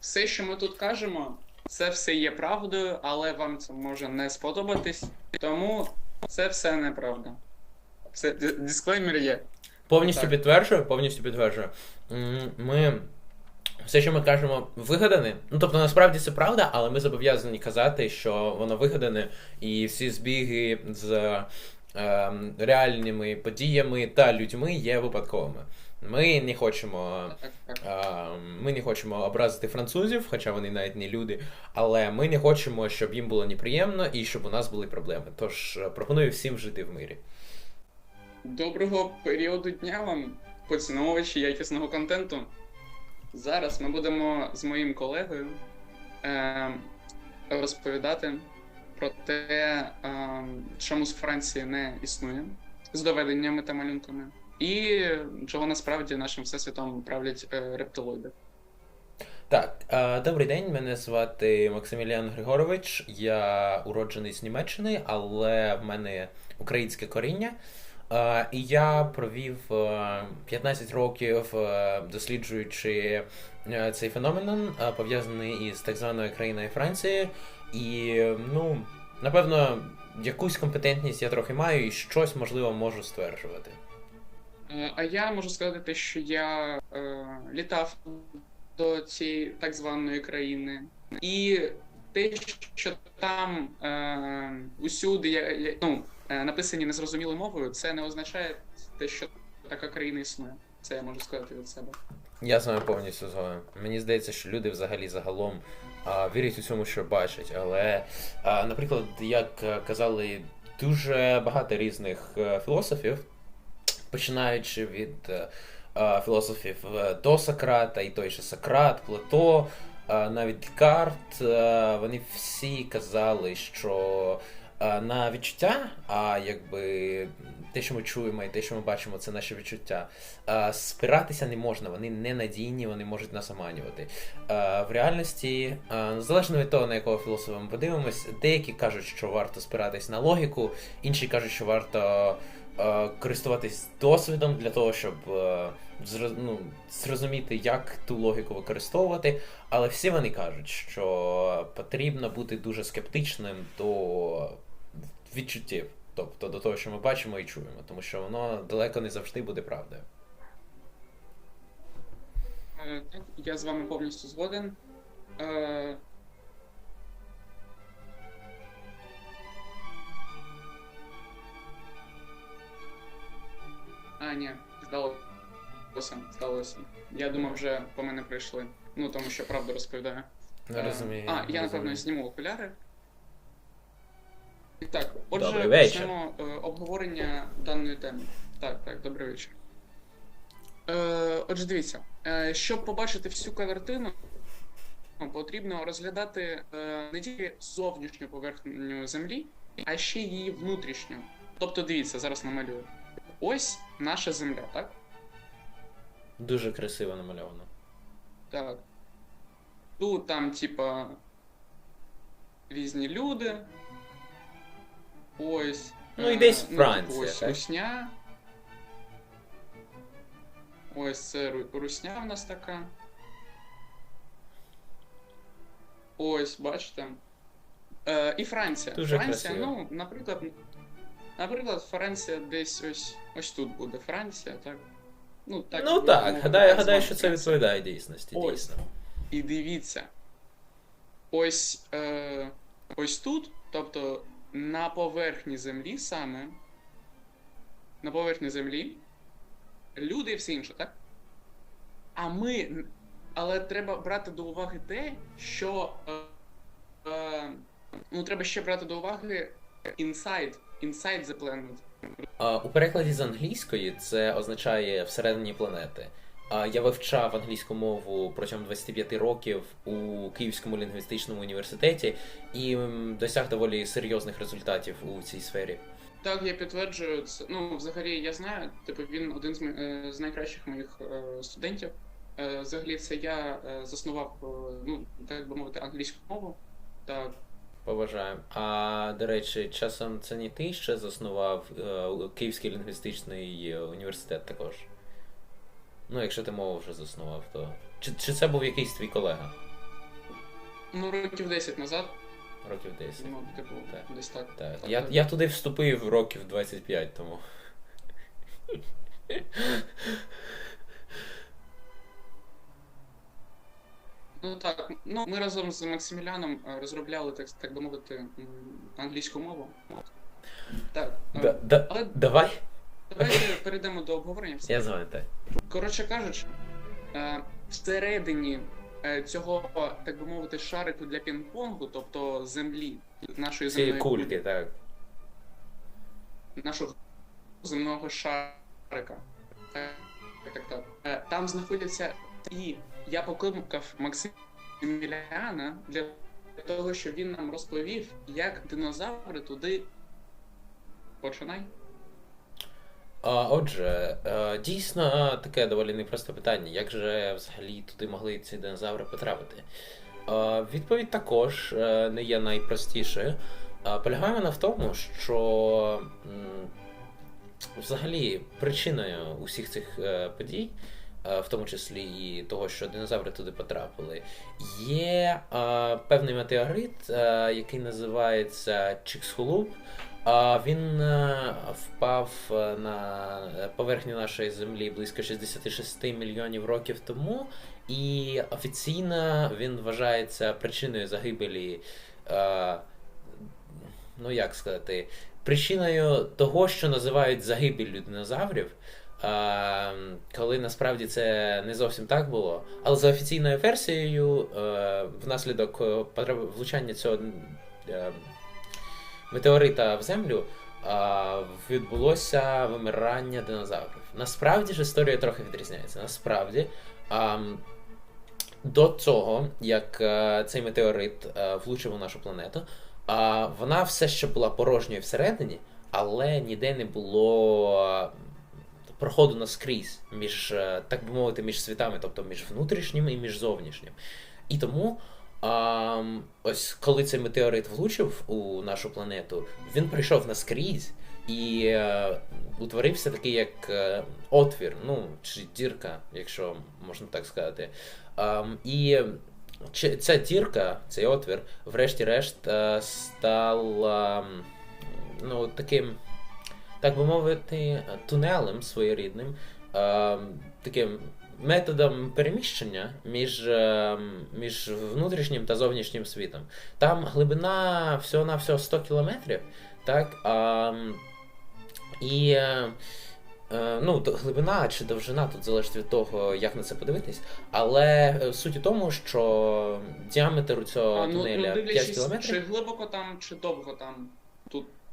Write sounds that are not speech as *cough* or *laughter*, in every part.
все, що ми тут кажемо, це все є правдою, але вам це може не сподобатись. Тому це все неправда. Це дисклеймер є. Повністю Так. підтверджую, повністю підтверджую. Ми. Все, що ми кажемо, вигадане. Ну, тобто, насправді це правда, але ми зобов'язані казати, що воно вигадане, і всі збіги з ем, реальними подіями та людьми є випадковими. Ми не хочемо. А, Ми не хочемо образити французів, хоча вони навіть не люди, але ми не хочемо, щоб їм було неприємно і щоб у нас були проблеми. Тож е, пропоную всім жити в мирі. Доброго періоду дня вам, поціновувачі якісного контенту. Зараз ми будемо з моїм колегою е, розповідати про те, е, чому з Франції не існує з доведеннями та малюнками, і чого насправді нашим всесвітом правлять е, рептилоїди. Так, е, добрий день. Мене звати Максиміліан Григорович. Я уроджений з Німеччини, але в мене українське коріння. Е, І я провів е, 15 років досліджуючи цей феномен, пов'язаний із так званою країною Франції. І ну, напевно, якусь компетентність я трохи маю і щось можливо можу стверджувати. Е, А я можу сказати, що я е, літав до цієї так званої країни, і те, що там е, усюди ну, написані незрозумілою мовою, це не означає те, що така країна існує. Це я можу сказати від себе. Я з вами повністю згоден. Мені здається, що люди взагалі загалом а, вірять у цьому, що бачать. Але, а, наприклад, як казали дуже багато різних філософів, починаючи від е, е, філософів е, до Сократа, і той же Сократ, Плато, е, навіть Декарт, е, вони всі казали, що е, на відчуття, а якби те, що ми чуємо, і те, що ми бачимо, це наші відчуття. Спиратися не можна, вони ненадійні, вони можуть нас оманювати. В реальності, залежно від того, на якого філософа ми подивимось, деякі кажуть, що варто спиратись на логіку, інші кажуть, що варто е, користуватись досвідом для того, щоб е, ну, зрозуміти, як ту логіку використовувати. Але всі вони кажуть, що потрібно бути дуже скептичним до відчуттів. Тобто до того, що ми бачимо і чуємо, тому що воно далеко не завжди буде правдою. Е, я з вами повністю згоден. А, ні, здалося, здалося. Я думав, вже по мене прийшли. Ну, тому що правду розповідаю. Не Е, розумію. А, я напевно зніму окуляри. І Так, отже, Добрий вечір. почнемо е, обговорення даної теми. Так, так, добрий вечір. Е, отже, дивіться, е, щоб побачити всю картину, потрібно розглядати е, не тільки зовнішню поверхню землі, а ще її внутрішню. Тобто, дивіться, зараз намалюю. Ось наша земля, так? Дуже красиво намальовано. Так. Тут там, типа, різні люди. Ось. Ну, і е, десь типу, Франція, ось так? Русня. Ось це Русня в нас така. Ось, бачите. Е, і Франція. Дуже Франція, красиво. ну, наприклад. Наприклад, Франція десь ось ось тут буде Франція, так? Ну, так, ну так, гадаю, гадаю, що це відповідає дійсності, Ось. дійсно. І дивіться. Ось, е, ось тут, тобто на поверхні землі саме. На поверхні землі. Люди і все інше, так? А ми. Але треба брати до уваги те, що. Е, е, ну, треба ще брати до уваги inside. Inside the planet. У перекладі з англійської це означає всередині планети. А я вивчав англійську мову протягом 25 років у Київському лінгвістичному університеті і досяг доволі серйозних результатів у цій сфері. Так, я підтверджую це. Ну, взагалі, я знаю, типу, він один з, е, з найкращих моїх е, студентів. Е, взагалі, це я заснував, ну, так би мовити, англійську мову. Так, Поважаю. А до речі, часом це не ти ще заснував е, Київський лінгвістичний університет також. Ну, якщо ти мову вже заснував, то. Чи, чи це був якийсь твій колега? Ну, років 10 назад, Років 10. ну, типу, Так. десь так. Так. Так, Я, так. я туди вступив років 25 тому. *laughs* Ну так, ну ми разом з Максиміляном е, розробляли, так, так би мовити, англійську мову. Так. е, Да, да, Але давай. давайте перейдемо до обговорення. Я з вами так. Коротше кажучи, е, всередині цього, так би мовити, шарику для пінг-понгу, тобто землі, нашої Ці земної кульки, так. нашого земного шарика. Так, так, так. Там знаходяться і я покликав Максиміляна для того, щоб він нам розповів, як динозаври туди. Починай. А, отже, е, дійсно таке доволі непросте питання. Як же взагалі туди могли ці динозаври потрапити? Відповідь також е, не є найпростішою. Полягає вона в тому, що взагалі причиною усіх цих е, подій, в тому числі і того, що динозаври туди потрапили, є е, певний метеорит, е, який називається Чиксхулуп. А він е, впав е, на поверхню нашої землі близько 66 мільйонів років тому, і офіційно він вважається причиною загибелі. е, Ну як сказати, причиною того, що називають загибеллю динозаврів. Е, Коли насправді це не зовсім так було. Але за офіційною версією, е, внаслідок е, влучання цього е, метеорита в землю відбулося вимирання динозаврів. Насправді ж історія трохи відрізняється. Насправді, до того, як е, цей метеорит е, влучив у нашу планету, а, вона все ще була порожньою всередині, але ніде не було е, проходу наскрізь між, е, так би мовити, між світами, тобто між внутрішнім і між зовнішнім. І тому а, ось коли цей метеорит влучив у нашу планету, він прийшов наскрізь і е, утворився такий як е, отвір, ну чи дірка, якщо можна так сказати. Ам, і ця дірка, цей отвір, врешті-решт, е, став ем, ну, таким, так би мовити, тунелем своєрідним, таким методом переміщення між, ем, між внутрішнім та зовнішнім світом. Там глибина всього на всього 100 кілометрів, так? і е, е, ну, глибина чи довжина тут залежить від того, як на це подивитись. Але е, суть у тому, що діаметр у цього А, ну, тунеля ну 5 дивлячись, кілометрів. чи глибоко там, чи довго там.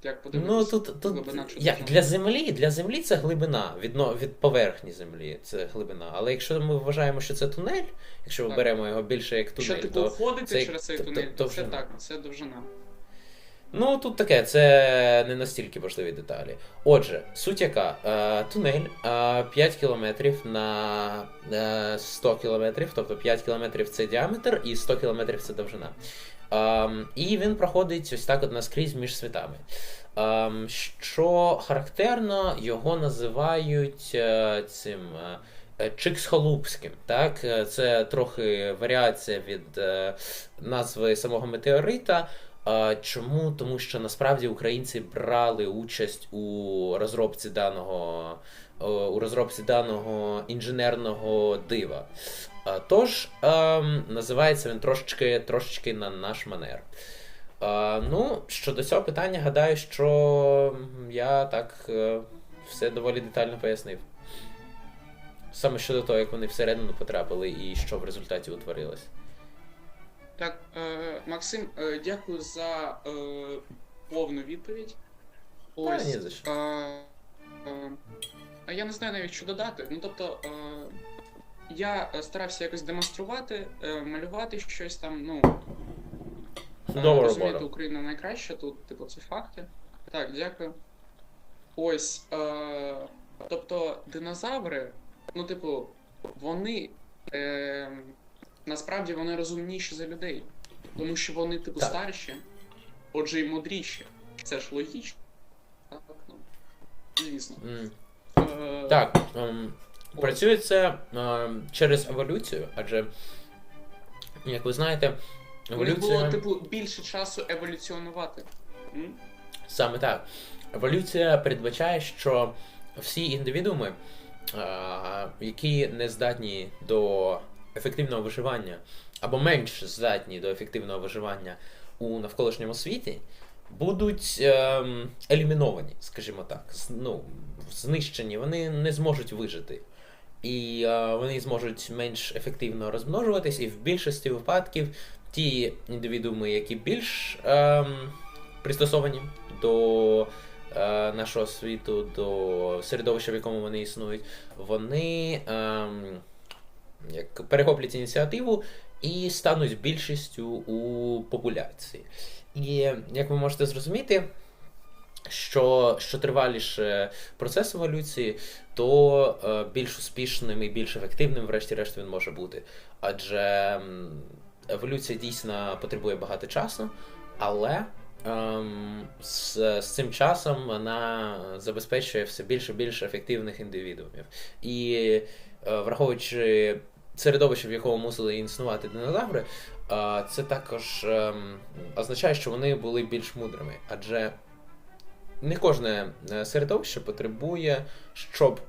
Як Ну тут, тут глибина чи як для землі, для землі це глибина від, від поверхні землі. Це глибина. Але якщо ми вважаємо, що це тунель, якщо ми Так. беремо його більше як тунель, Якщо типу то ходити це- через цей то- то- тунель, то це так, це довжина. Ну, тут таке, це не настільки важливі деталі. Отже, суть яка, е, тунель е, 5 кілометрів на е, 100 кілометрів, тобто 5 кілометрів це діаметр і 100 кілометрів це довжина. І він проходить ось так от наскрізь між світами. Що характерно, його називають е, цим. е, Чиксхолупським, так? Е, Це трохи варіація від назви самого метеорита. Чому? Тому що насправді українці брали участь у розробці даного, у розробці даного інженерного дива. А, Тож ем, називається він трошечки, трошечки на наш манер. А, Ну, щодо цього питання, гадаю, що я так е, все доволі детально пояснив. Саме щодо того, як вони всередину потрапили і що в результаті утворилось. Так, е, Максим, е, дякую за е, повну відповідь. Та, ні за що. Е, е, а я не знаю навіть, що додати. Ну, тобто, е, я е, старався якось демонструвати, е, малювати щось там, ну. е, розумієте, робота. Україна найкраща, тут, типу, це факти. Так, дякую. Ось. Е, тобто, динозаври, ну, типу, вони. Е, насправді вони розумніші за людей. Тому що вони, типу, Так. старші, отже, і мудріші. Це ж логічно. Так, ну, звісно. М. Е, Так, ось. Працює це ем, через еволюцію, адже, як ви знаєте, них було, типу, більше часу еволюціонувати. М? саме так. Еволюція передбачає, що всі індивідууми, а, які не здатні до ефективного виживання, або менш здатні до ефективного виживання у навколишньому світі, будуть ем, еліміновані, скажімо так, з- ну, знищені, вони не зможуть вижити. І е, вони зможуть менш ефективно розмножуватись, і в більшості випадків ті індивідууми, які більш ем, пристосовані до е, нашого світу, до середовища, в якому вони існують, вони ем, як перехоплять ініціативу і стануть більшістю у популяції. І як ви можете зрозуміти, що, що триваліше процес еволюції, то е, більш успішним і більш ефективним, врешті-решт, він може бути. Адже еволюція дійсно потребує багато часу, але ем, з, з цим часом вона забезпечує все більше і більше ефективних індивідуумів. І е, враховуючи середовище, в якому мусили існувати динозаври, е, це також ем, означає, що вони були більш мудрими. Адже не кожне е, середовище потребує, щоб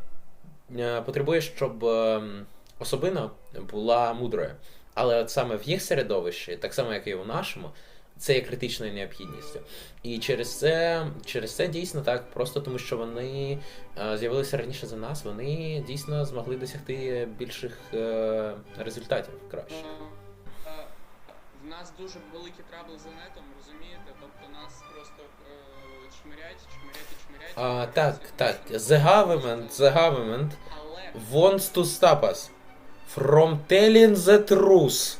е, потребує, щоб ем, особина була мудрою. Але от саме в їх середовищі, так само як і у нашому, це є критичною необхідністю. І через це, через це дійсно так, просто тому що вони е, з'явилися раніше за нас, вони дійсно змогли досягти більших е, результатів краще. Е, е, В нас дуже великі трабли за нетом, розумієте? Тобто нас просто е, чмирять, чмирять і чмирять. А, так, так, the government, the government Але wants to stop us from telling the truth.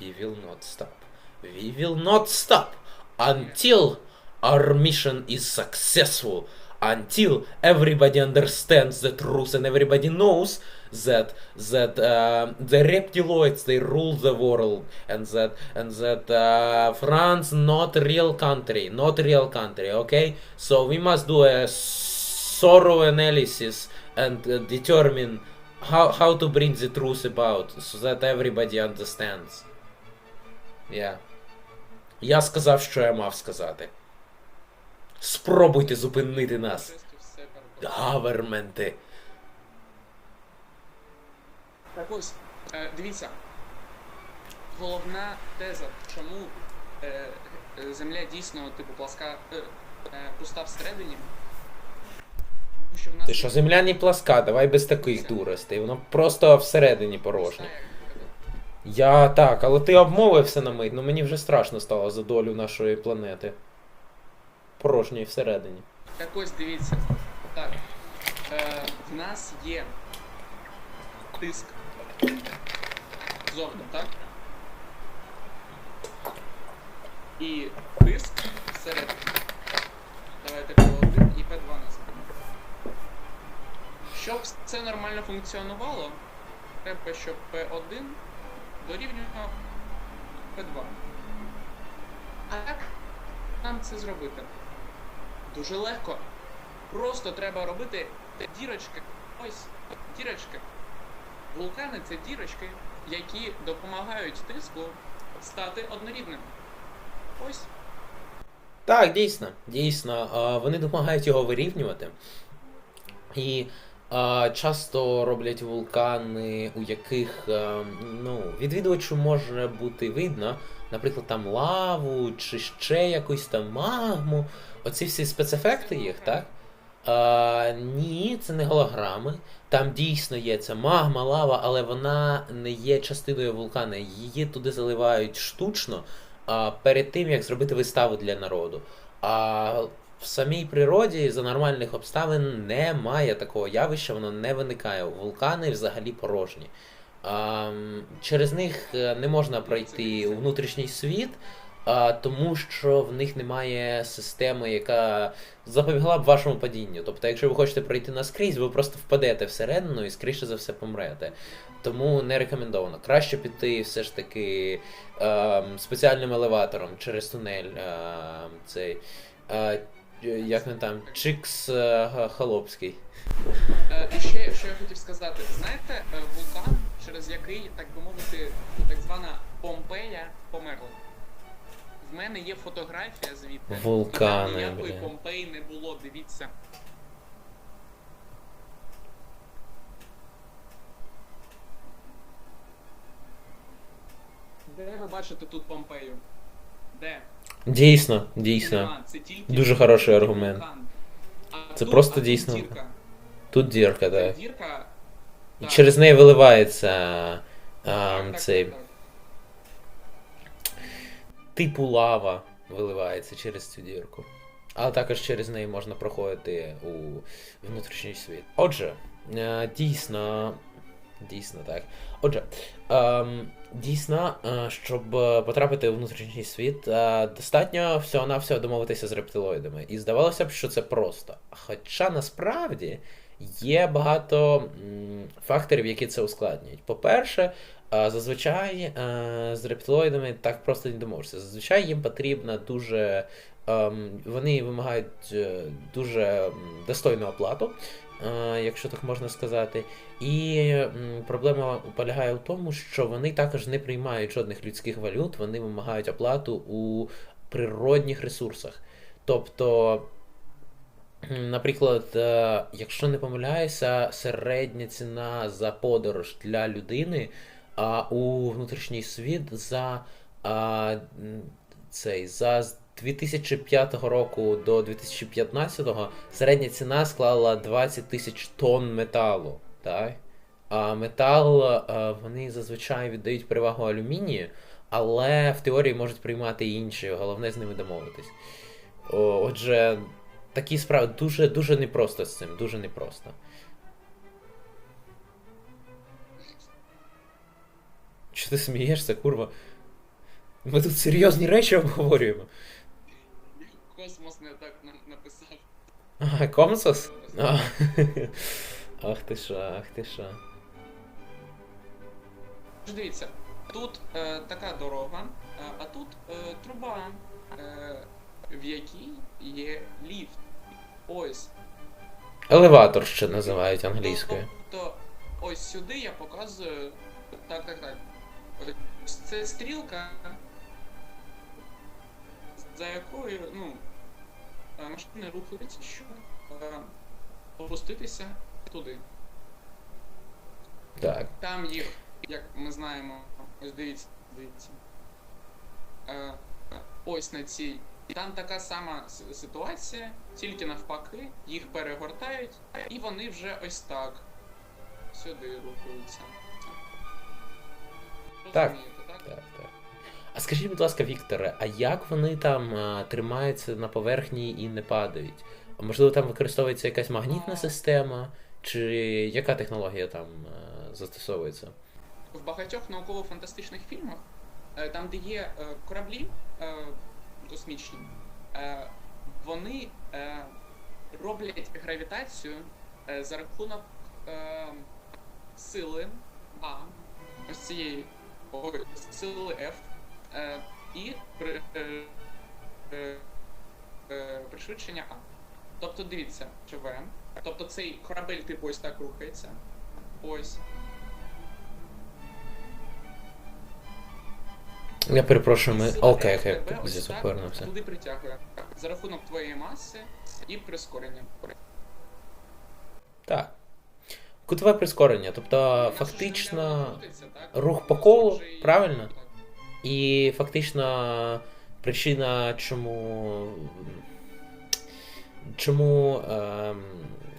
We will not stop. We will not stop until our mission is successful. Until everybody understands the truth and everybody knows that that uh, the reptiloids they rule the world and that and that uh, France not real country, not real country. Okay, so we must do a thorough analysis and uh, determine how how to bring the truth about so that everybody understands. Yeah. Я сказав, що я мав сказати. Спробуйте зупинити нас. Гаверменти. Так ось, е, дивіться. Головна теза, чому е, е, Земля дійсно типу пласка пуста всередині. Що в нас Ти що, земля не пласка, давай без таких дуростей. Воно просто всередині порожнє. Я так, але ти обмовився на мить, ну мені вже страшно стало за долю нашої планети. Порожньої всередині. Так ось дивіться. Так. Е, в нас є тиск зовні, так? І тиск всередині. Давайте P1 і P2 назвемо. Щоб це нормально функціонувало, треба, щоб P1 дорівнював P2. А як нам це зробити? Дуже легко. Просто треба робити дірочки. Ось дірочки. Вулкани це дірочки, які допомагають тиску стати однорідним. Ось. Так, дійсно, дійсно. Вони допомагають його вирівнювати. І часто роблять вулкани, у яких ну, відвідувачу може бути видно, наприклад, там лаву чи ще якусь там магму. Оці всі спецефекти їх, так? А, ні, це не голограми. Там дійсно є ця магма, лава, але вона не є частиною вулкана. Її туди заливають штучно а, перед тим, як зробити виставу для народу. А в самій природі за нормальних обставин немає такого явища, воно не виникає. Вулкани взагалі порожні. А, через них е, не можна пройти у внутрішній світ, а, тому що в них немає системи, яка запобігла б вашому падінню. Тобто, якщо ви хочете пройти наскрізь, ви просто впадете всередину і скоріше за все помрете. Тому не рекомендовано. Краще піти все ж таки ем, спеціальним елеватором через тунель. ем, цей, е, як він там, Чикс е, Холопський. Е, і ще, що я хотів сказати, знаєте, е, вулкан, через який, так би мовити, так звана Помпея померла. В мене є фотографія звідти. Вулкани, І там ніякої блін. Помпеї не було, дивіться. Де ви бачите тут Помпею? Де? Дійсно, дійсно. Нема, це тільки Дуже хороший аргумент. вулкан. А Це тут- просто дійсно Дірка. Тут дірка, так. Дірка. І так. через неї виливається а, так, цей так. Типу лава виливається через цю дірку. Але також через неї можна проходити у внутрішній світ. Отже, е, дійсно. Дійсно так. Отже, ем, дійсно, е, щоб е, потрапити у внутрішній світ, достатньо всього-навсього домовитися з рептилоїдами. І здавалося б, що це просто. Хоча насправді є багато факторів, які це ускладнюють. По-перше, а, Зазвичай е, з рептилоїдами так просто не домовишся. Зазвичай їм потрібна дуже. ем, Вони вимагають е, дуже достойну оплату, е, якщо так можна сказати. І проблема полягає в тому, що вони також не приймають жодних людських валют, вони вимагають оплату у природних ресурсах. Тобто, наприклад, якщо не помиляюся, середня ціна за подорож для людини у внутрішній світ за а, цей за 2005 року до 2015 середня ціна склала 20 тисяч тонн металу. Так? А метал а, вони зазвичай віддають перевагу алюмінію, але в теорії можуть приймати і інші, головне з ними домовитись. Отже, такі справи дуже дуже непросто з цим, дуже непросто. Що ти смієшся, курва? Ми тут серйозні речі обговорюємо. Космос не так написав. А, Комсос? А, Ах ти що, ах ти. Тож Дивіться, тут е, така дорога, е, а тут е, труба, е, в якій є ліфт. Ось. Елеватор ще називають англійською. Тобто, ось сюди я показую. Так, так, так. Це стрілка, за якою, ну, е, машини рухаються, щоб е, опуститися туди. Так. Там їх, як ми знаємо, ось дивіться, дивіться. Е, ось на цій. Там така сама ситуація, тільки навпаки, їх перегортають, і вони вже ось так сюди рухаються. Так. Так? А скажіть, будь ласка, Вікторе, а як вони там а, тримаються на поверхні і не падають? А Можливо, там використовується якась магнітна система, чи яка технологія там а, застосовується? В багатьох науково-фантастичних фільмах, е, там, де є е, кораблі е, космічні, е, вони е, роблять гравітацію е, за рахунок е, сили А, ось цієї ой, сили F, е, і е, е, пришвидшення А. Тобто дивіться, живе. Тобто цей корабель типу ось так рухається. Ось. Я перепрошую, ми. Окей, окей, так повернувся. Туди притягує. За рахунок твоєї маси і прискорення. Так. Кутове прискорення, тобто фактично. Рух по колу, правильно? І фактично причина, чому. Чому ем,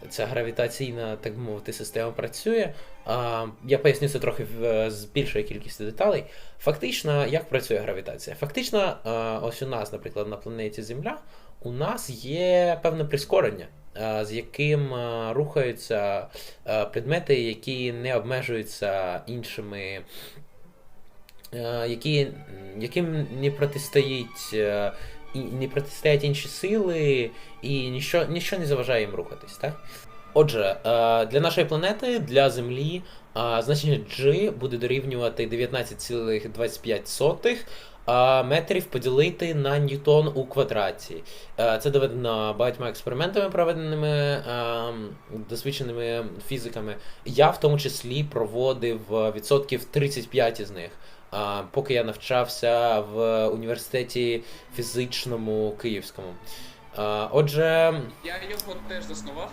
ця гравітаційна, так мовити, система працює. А, я поясню це трохи в, з більшою кількістю деталей. Фактично, як працює гравітація? Фактично, е, ось у нас, наприклад, на планеті Земля, у нас є певне прискорення, е, з яким е, рухаються е, предмети, які не обмежуються іншими е, які, яким не протистоїть, е, не протистоять інші сили, і ніщо, ніщо не заважає їм рухатись, так? Отже, е, для нашої планети, для Землі, е, значення G буде дорівнювати 19,25 а метрів поділити на ньютон у квадраті. Е, Це доведено багатьма експериментами, проведеними е, досвідченими фізиками. Я в тому числі проводив е, відсотків 35 із них. поки я навчався в університеті фізичному київському. Отже, Я його теж заснував.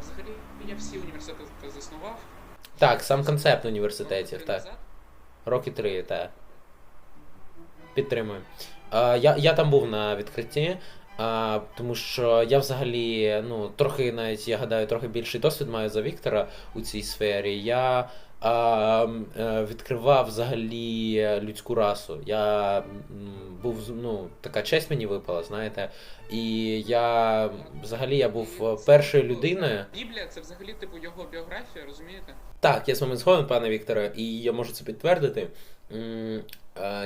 Взагалі, я всі університети заснував. так, сам концепт університетів, так. Роки три, так. Підтримую. А, я, я там був на відкритті, а, тому що я взагалі, ну, трохи навіть, я гадаю, трохи більший досвід маю за Віктора у цій сфері. Я а, е, відкривав взагалі людську расу. Я був, ну, така честь мені випала, знаєте. І я взагалі я був е, першою людиною. Біблія це взагалі типу його біографія, розумієте? Так, я з вами згоден, пане Вікторе, і я можу це підтвердити. Е,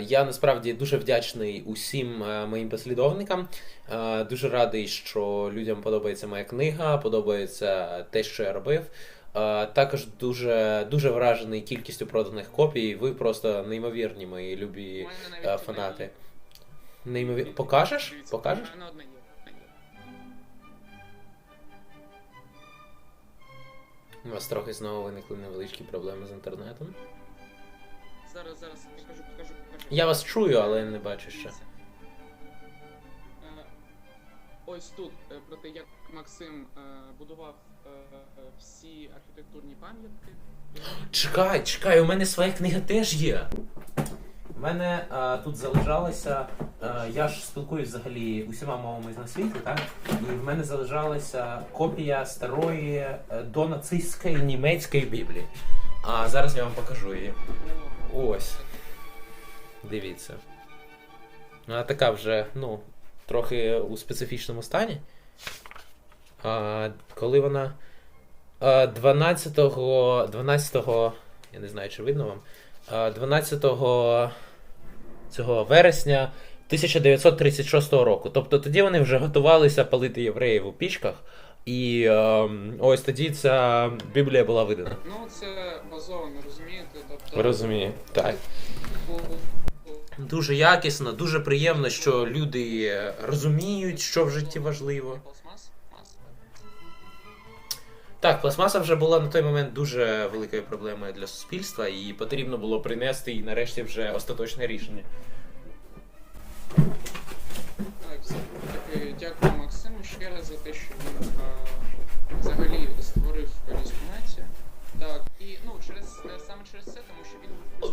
Я насправді дуже вдячний усім е, моїм послідовникам. Е, Дуже радий, що людям подобається моя книга, подобається те, що я робив. Також дуже, дуже вражений кількістю проданих копій. Ви просто неймовірні, мої любі навіть е, фанати. Неймовір... Покажеш? Покажеш? У вас трохи знову виникли невеличкі проблеми з інтернетом. Зараз, зараз покажу, покажу, покажу. Я вас чую, але не бачу ще. Ось тут е, про те, як Максим е, будував е, всі архітектурні пам'ятки. Чекай, чекай, у мене своя книга теж є. У мене а, тут залишалося. А, я ж спілкуюсь взагалі усіма мовами на світі, так? І в мене залишалася копія старої донацистської німецької біблії. А зараз я вам покажу її. Ось. Дивіться. Вона така вже, ну, трохи у специфічному стані. А, коли вона. 12-го. 12-го. Я не знаю, чи видно вам. 12-го цього вересня 1936 року. Тобто тоді вони вже готувалися палити євреїв у пічках. І ем, ось тоді ця Біблія була видана. Ну, це базовано, розумієте? Тобто, Розумію. Так. Дуже якісно, дуже приємно, що люди розуміють, що в житті важливо. Так, пластмаса вже була на той момент дуже великою проблемою для суспільства, і потрібно було принести і нарешті вже остаточне рішення. Так, дякую Максиму ще раз за те, що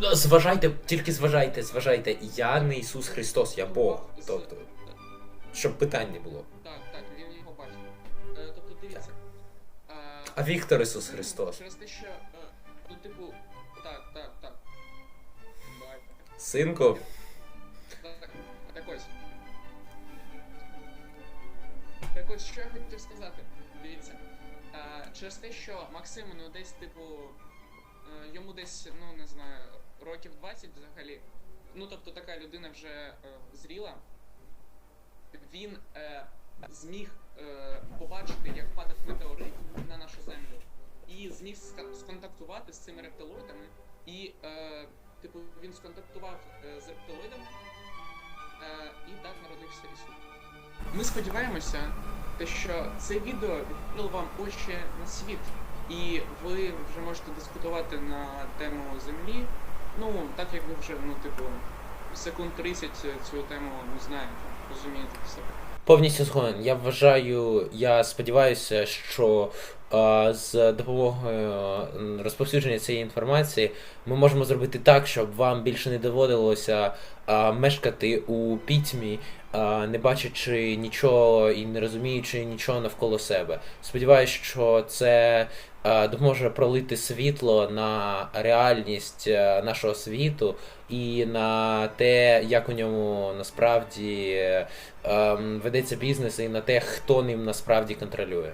Зважайте, тільки зважайте, зважайте, я не Ісус Христос, я Бог. Тобто, щоб питань не було. Так, так, він його бачив. Е, тобто, дивіться. А, А Віктор Ісус Христос. Через те, що, е, ну, типу, так, так, так. Синку, Так, ось. Так ось, що я хотів сказати. Дивіться. Через те, що Максиму, ну десь, типу, е, йому десь, ну не знаю, років 20 взагалі. Ну, тобто така людина вже е, зріла. Він е, зміг е, побачити, як падав метеорит на нашу землю, і зміг сконтактувати з цими рептилоїдами. І, е, типу, він сконтактував е, з рептилоїдами, е, і так народився Ісус. Ми сподіваємося, те, що це відео відкрило вам очі на світ, і ви вже можете дискутувати на тему землі. Ну, так як ви вже, ну, типу, секунд 30 цю тему не знаєте, розумієте все. Повністю згоден. Я вважаю, я сподіваюся, що е, з допомогою розповсюдження цієї інформації ми можемо зробити так, щоб вам більше не доводилося е, мешкати у пітьмі, е, не бачачи нічого і не розуміючи нічого навколо себе. Сподіваюся, що це допоможе пролити світло на реальність е, нашого світу і на те, як у ньому насправді ем, ведеться бізнес, і на те, хто ним насправді контролює.